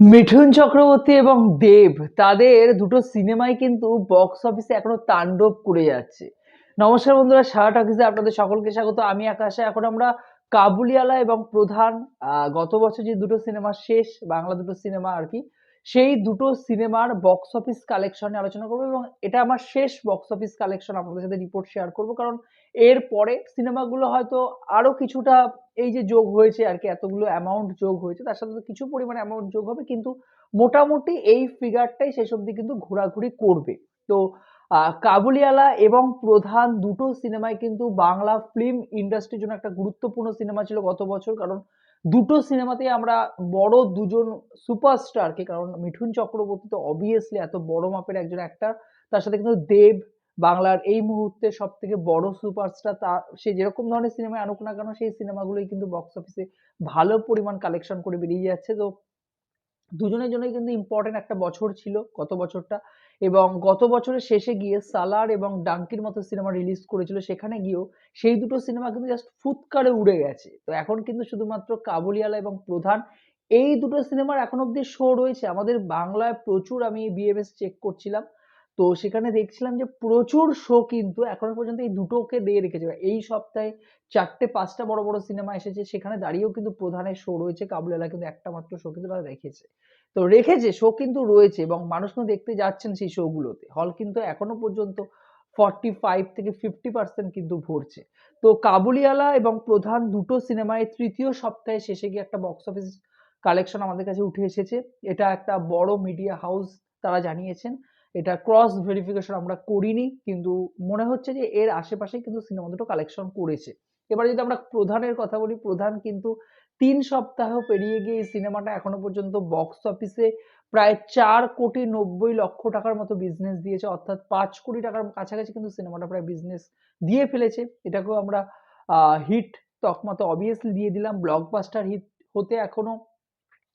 মিঠুন চক্রবর্তী এবং দেব, তাদের দুটো সিনেমাই কিন্তু বক্স অফিসে এখনও তাণ্ডব করে যাচ্ছে। নমস্কার বন্ধুরা, সারা টকিসে আপনাদের সকলকে স্বাগত। আমি আকাশে, এখন আমরা কাবুলিওয়ালা এবং প্রধান গত বছর যে দুটো সিনেমা শেষ, বাংলা দুটো সিনেমা আর কি, সেই দুটো সিনেমার বক্স অফিস কালেকশন আলোচনা করব এবং এটা আমার শেষ বক্স অফিস কালেকশন আপনাদের সাথে রিপোর্ট শেয়ার করব। কারণ এর পরে সিনেমাগুলো হয়তো আরও কিছুটা এই যে যোগ হয়েছে আর কি, এতগুলো অ্যামাউন্ট যোগ হয়েছে, তার সাথে কিছু পরিমাণ অ্যামাউন্ট যোগ হবে, কিন্তু মোটামুটি এই ফিগারটাই শেষ অবধি কিন্তু ঘোরাঘুরি করবে। তো কাবুলিওয়ালা এবং প্রধান দুটো সিনেমায় কিন্তু বাংলা ফিল্ম ইন্ডাস্ট্রির জন্য একটা গুরুত্বপূর্ণ সিনেমা ছিল গত বছর, কারণ দুটো সিনেমাতেই আমরা বড় দুজন সুপারস্টারকে কারণ মিঠুন চক্রবর্তী তো অবভিয়াসলি এত বড় মাপের একজন অ্যাক্টর তার সাথে কিন্তু দেব বাংলার এই মুহূর্তে সব থেকে বড় সুপারস্টার তার সে যেরকম ধরনের সিনেমায় আনুক না কেন, সেই সিনেমাগুলোই কিন্তু বক্স অফিসে ভালো পরিমাণ কালেকশন করে বেরিয়ে যাচ্ছে। তো দুজনের জন্যই কিন্তু ইম্পর্টেন্ট একটা বছর ছিল গত বছরটা এবং গত বছরের শেষে গিয়ে সালার এবং ডাঙ্কির মতো সিনেমা রিলিজ করেছিল। সেখানে গিয়েও সেই দুটো সিনেমা কিন্তু জাস্ট ফুৎকারে উড়ে গেছে। তো এখন কিন্তু শুধুমাত্র কাবুলিওয়ালা এবং প্রধান এই দুটো সিনেমার এখন অব্দি শো রয়েছে। আমাদের বাংলায় প্রচুর আমি বিএমএস চেক করছিলাম। তো সেখানে দেখছিলাম যে প্রচুর শো কিন্তু এখনও পর্যন্ত এই দুটোকে দিয়ে রেখেছে। এই সপ্তাহে চারটে, পাঁচটা বড় বড় সিনেমা এসেছে, সেখানে দাঁড়িয়েও কিন্তু প্রধানের শো রয়েছে। কাবুলিওয়ালা কিন্তু একটা মাত্র শো কিন্তু তারা রেখেছে। তো রেখেছে শো কিন্তু রয়েছে এবং মানুষ কিন্তু দেখতে যাচ্ছেন সেই শো গুলোতে। হল কিন্তু এখনও পর্যন্ত ফর্টি ফাইভ থেকে ফিফটি পার্সেন্ট কিন্তু ভরছে। তো কাবুলিওয়ালা এবং প্রধান দুটো সিনেমায় তৃতীয় সপ্তাহে শেষে গিয়ে একটা বক্স অফিস কালেকশন আমাদের কাছে উঠে এসেছে। এটা একটা বড় মিডিয়া হাউস তারা জানিয়েছেন। এটা ক্রস ভেরিফিকেশন আমরা করিনি, কিন্তু মনে হচ্ছে যে এর আশেপাশে কিন্তু সিনেমা দুটো কালেকশন করেছে এবার যদি আমরা প্রধানের কথা বলি, প্রধান কিন্তু তিন সপ্তাহ পেরিয়ে গিয়ে এই সিনেমাটা এখনও পর্যন্ত বক্স অফিসে প্রায় চার কোটি নব্বই লক্ষ টাকার মতো বিজনেস দিয়েছে, অর্থাৎ পাঁচ কোটি টাকার কাছাকাছি কিন্তু সিনেমাটা প্রায় বিজনেস দিয়ে ফেলেছে। এটাকেও আমরা হিট তকমা তো অবভিয়াসলি দিয়ে দিলাম ব্লকবাস্টার হিট হতে এখনও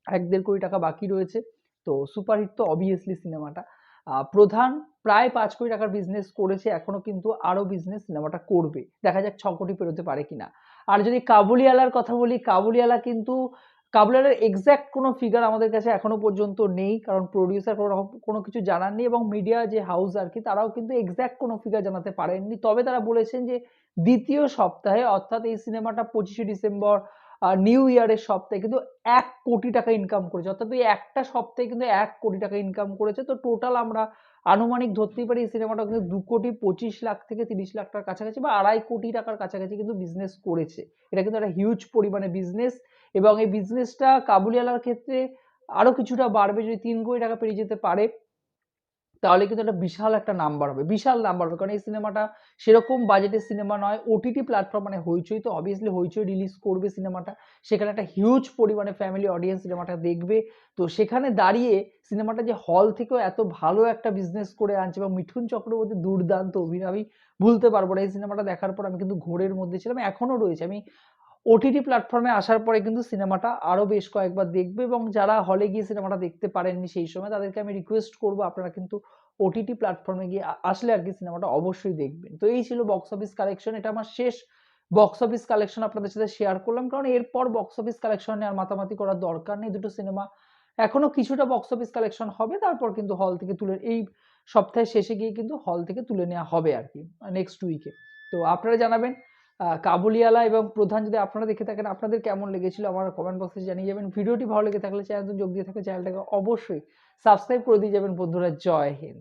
এক দেড় কোটি টাকা বাকি রয়েছে। তো সুপারহিট তো অবভিয়াসলি সিনেমাটা প্রধান প্রায় পাঁচ কোটি টাকার বিজনেস করেছে, এখনও কিন্তু আরও বিজনেস সিনেমাটা করবে। দেখা যাক ছ কোটি পেরোতে পারে কিনা। আর যদি কাবুলিওয়ালার কথা বলি, কাবুলিওয়ালা কিন্তু, কাবুলিওয়ালার এক্স্যাক্ট কোনো ফিগার আমাদের কাছে এখনও পর্যন্ত নেই, কারণ প্রডিউসার কোনো রকম, কোনো কিছু এবং মিডিয়া যে হাউস আর কি, তারাও কিন্তু এক্স্যাক্ট কোনো ফিগার জানাতে পারেননি। তবে তারা বলেছেন যে, দ্বিতীয় সপ্তাহে, অর্থাৎ এই সিনেমাটা পঁচিশে ডিসেম্বর নিউ ইয়ারের সপ্তাহে কিন্তু এক কোটি টাকা ইনকাম করেছে। অর্থাৎ ওই একটা সপ্তাহে কিন্তু এক কোটি টাকা ইনকাম করেছে। তো টোটাল আমরা আনুমানিক ধরতেই পারি এই সিনেমাটা কিন্তু দু কোটি পঁচিশ লাখ থেকে তিরিশ লাখ টাকার কাছাকাছি বা আড়াই কোটি টাকার কাছাকাছি কিন্তু বিজনেস করেছে। এটা কিন্তু একটা হিউজ পরিমাণে বিজনেস এবং এই বিজনেসটা কাবুলিওয়ালার ক্ষেত্রে আরও কিছুটা বাড়বে যদি তিন কোটি টাকা পেরিয়ে যেতে পারে। তাহলে কিন্তু একটা বিশাল একটা নাম্বার হবে, বিশাল নাম্বার হবে। কারণ এই সিনেমাটা সেরকম বাজেটের সিনেমা নয় ওটিটি প্ল্যাটফর্ম মানে হইচই তো অবভিয়াসলি হইচই রিলিজ করবে সিনেমাটা সেখানে একটা হিউজ পরিমাণে ফ্যামিলি অডিয়েন্স সিনেমাটা দেখবে। তো সেখানে দাঁড়িয়ে সিনেমাটা যে হল থেকেও এত ভালো একটা বিজনেস করে আনছে এবং মিঠুন চক্রবর্তী দুর্দান্ত অভিনয়, আমি ভুলতে পারব না। এই সিনেমাটা দেখার পর আমি কিন্তু ঘোরের মধ্যে ছিলাম এখনও রয়েছে। আমি ওটিটি প্ল্যাটফর্মে আসার পরে কিন্তু সিনেমাটা আরও বেশ কয়েকবার দেখবে এবং যারা হলে গিয়ে সিনেমাটা দেখতে পারেননি সেই সময় তাদেরকে আমি রিকোয়েস্ট করব আপনারা কিন্তু ওটিটি প্ল্যাটফর্মে গিয়ে আসলে আর কি সিনেমাটা অবশ্যই দেখবেন। তো এই ছিল বক্স অফিস কালেকশন এটা আমার শেষ বক্স অফিস কালেকশন আপনাদের সাথে শেয়ার করলাম। কারণ এরপর বক্স অফিস কালেকশন নিয়ে আর মাতামাতি করার দরকার নেই, দুটো সিনেমা এখনও কিছুটা বক্স অফিস কালেকশন হবে, তারপর কিন্তু হল থেকে তুলে, এই সপ্তাহের শেষে গিয়ে কিন্তু হল থেকে তুলে নেওয়া হবে আর কি নেক্সট উইকে তো আপনারা জানাবেন কাবুলিওয়ালা এবং প্রধান যদি আপনারা দেখে থাকেন আপনাদের কেমন লেগেছিল আমার কমেন্ট বক্সে জানিয়ে যাবেন। ভিডিওটি ভালো লেগে থাকলে চ্যানেল যোগ দিয়ে থাকলে চ্যানেলটাকে অবশ্যই সাবস্ক্রাইব করে দিয়ে যাবেন। বন্ধুরা, জয় হিন্দ।